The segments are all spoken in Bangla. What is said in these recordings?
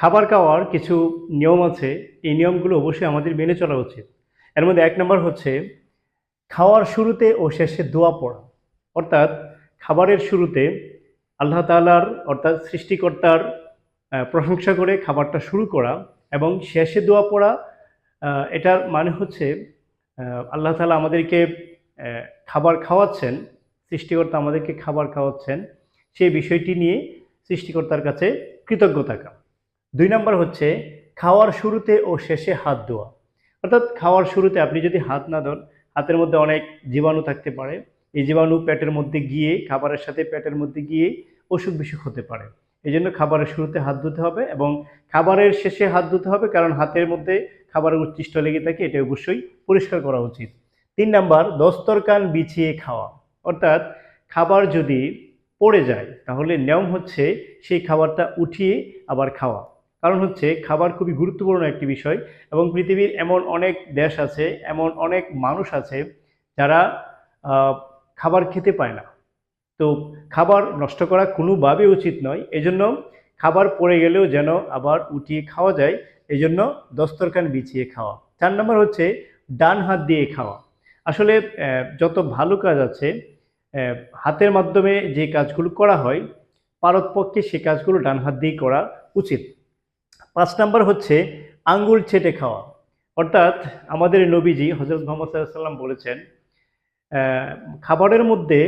খাবার খাওয়ার কিছু নিয়ম আছে। এই নিয়মগুলো অবশ্যই আমাদের মেনে চলা উচিত। এর মধ্যে এক নম্বর হচ্ছে, খাওয়ার শুরুতে ও শেষে দোয়া পড়া। অর্থাৎ খাবারের শুরুতে আল্লাহ তালার অর্থাৎ সৃষ্টিকর্তার প্রশংসা করে খাবারটা শুরু করা এবং শেষে দোয়া পড়া এটার মানে হচ্ছে আল্লাহ তাআলা আমাদেরকে খাবার খাওয়াচ্ছেন, সৃষ্টিকর্তা আমাদেরকে খাবার খাওয়াচ্ছেন, সেই বিষয়টি নিয়ে সৃষ্টিকর্তার কাছে কৃতজ্ঞ থাকা। দুই নম্বর হচ্ছে খাওয়ার শুরুতে ও শেষে হাত ধোয়া। অর্থাৎ খাওয়ার শুরুতে আপনি যদি হাত না ধন, হাতের মধ্যে অনেক জীবাণু থাকতে পারে। এই জীবাণু পেটের মধ্যে গিয়ে, খাবারের সাথে পেটের মধ্যে গিয়ে অসুখ বিসুখ হতে পারে। এই জন্য খাবারের শুরুতে হাত ধুতে হবে এবং খাবারের শেষে হাত ধুতে হবে কারণ হাতের মধ্যে খাবারের উচ্ছিষ্ট লেগে থাকে, এটা অবশ্যই পরিষ্কার করা উচিত। তিন নাম্বার, দস্তরকান বিছিয়ে খাওয়া। অর্থাৎ খাবার যদি পড়ে যায়, তাহলে নিয়ম হচ্ছে সেই খাবারটা উঠিয়ে আবার খাওয়া। কারণ হচ্ছে খাবার খুবই গুরুত্বপূর্ণ একটি বিষয় এবং পৃথিবীর এমন অনেক দেশ আছে, এমন অনেক মানুষ আছে যারা খাবার খেতে পায় না। তো খাবার নষ্ট করা কোনোভাবে উচিত নয়। এজন্য খাবার পড়ে গেলেও যেন আবার উঠিয়ে খাওয়া যায়, এজন্য দস্তরখান বিছিয়ে খাওয়া। চার নম্বর হচ্ছে ডান হাত দিয়ে খাওয়া। আসলে যত ভালো কাজ আছে হাতের মাধ্যমে যে কাজগুলো করা হয়, পারতপক্ষে সে কাজগুলো ডান হাত দিয়েই করা উচিত। পাঁচ নাম্বার হচ্ছে আঙ্গুল চেটে খাওয়া। অর্থাৎ আমাদের নবীজি হজরত মোহাম্মদ সাল্লাম বলেছেন খাবারের মধ্যে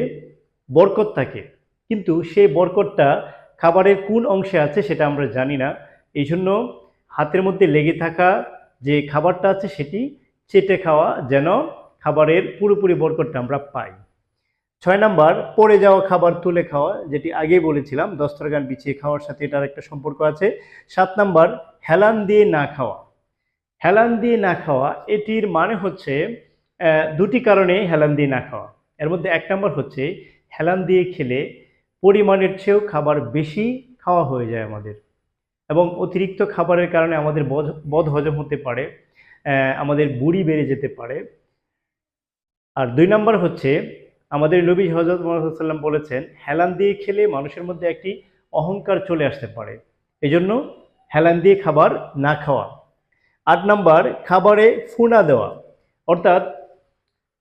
বরকত থাকে, কিন্তু সেই বরকতটা খাবারের কোন অংশে আছে সেটা আমরা জানি না। এই জন্য হাতের মধ্যে লেগে থাকা যে খাবারটা আছে সেটি চেটে খাওয়া যেন খাবারের পুরোপুরি বরকতটা আমরা পাই। ছয় নাম্বার, পড়ে যাওয়া খাবার তুলে খাওয়া, যেটি আগেই বলেছিলাম, দস্তরগান বিছিয়ে খাওয়ার সাথে এটার একটা সম্পর্ক আছে। সাত নাম্বার, হেলান দিয়ে না খাওয়া। হেলান দিয়ে না খাওয়া, এটির মানে হচ্ছে দুটি কারণে হেলান দিয়ে না খাওয়া। এর মধ্যে এক নম্বর হচ্ছে, হেলান দিয়ে খেলে পরিমাণের চেয়েও খাবার বেশি খাওয়া হয়ে যায় আমাদের। এবং অতিরিক্ত খাবারের কারণে আমাদের বদ হজম হতে পারে আমাদের বুড়ি বেড়ে যেতে পারে। আর দুই নম্বর হচ্ছে আমাদের নবী হজরত মোহাম্মদ সাল্লাম বলেছেন, হেলান দিয়ে খেলে মানুষের মধ্যে একটি অহংকার চলে আসতে পারে। এজন্য হেলান দিয়ে খাবার না খাওয়া। আট নাম্বার, খাবারে ফুনা দেওয়া। অর্থাৎ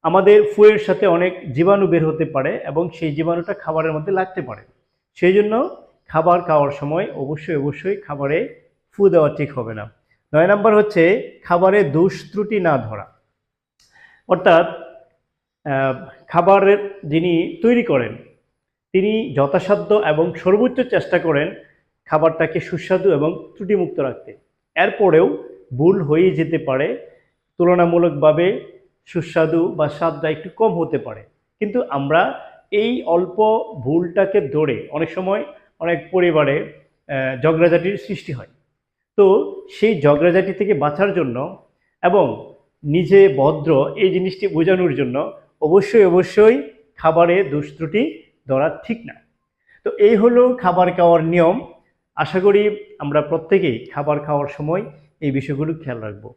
আমাদের ফুয়ের সাথে অনেক জীবাণু বের হতে পারে এবং সেই জীবাণুটা খাবারের মধ্যে লাগতে পারে। সেই জন্য খাবার খাওয়ার সময় অবশ্যই অবশ্যই খাবারে ফু দেওয়া ঠিক হবে না। নয় নাম্বার হচ্ছে, খাবারে দোষ ত্রুটি না ধরা। অর্থাৎ খাবারের যিনি তৈরি করেন, তিনি যথাসাধ্য এবং সর্বোচ্চ চেষ্টা করেন খাবারটাকে সুস্বাদু এবং ত্রুটিমুক্ত রাখতে। এরপরেও ভুল হয়ে যেতে পারে, তুলনামূলকভাবে সুস্বাদু বা স্বাদটা একটু কম হতে পারে। কিন্তু আমরা এই অল্প ভুলটাকে ধরে অনেক সময় অনেক পরিবারে ঝগড়াঝাটির সৃষ্টি হয়। তো সেই ঝগড়াঝাটি থেকে বাঁচার জন্য এবং নিজে ভদ্র এই জিনিসটি বোঝানোর জন্য অবশ্যই অবশ্যই খাবারে দুষ্ত্রুটি ধরা ঠিক না। তো এই হলো খাবার খাওয়ার নিয়ম। আশা করি আমরা প্রত্যেকেই খাবার খাওয়ার সময় এই বিষয়গুলো খেয়াল রাখব।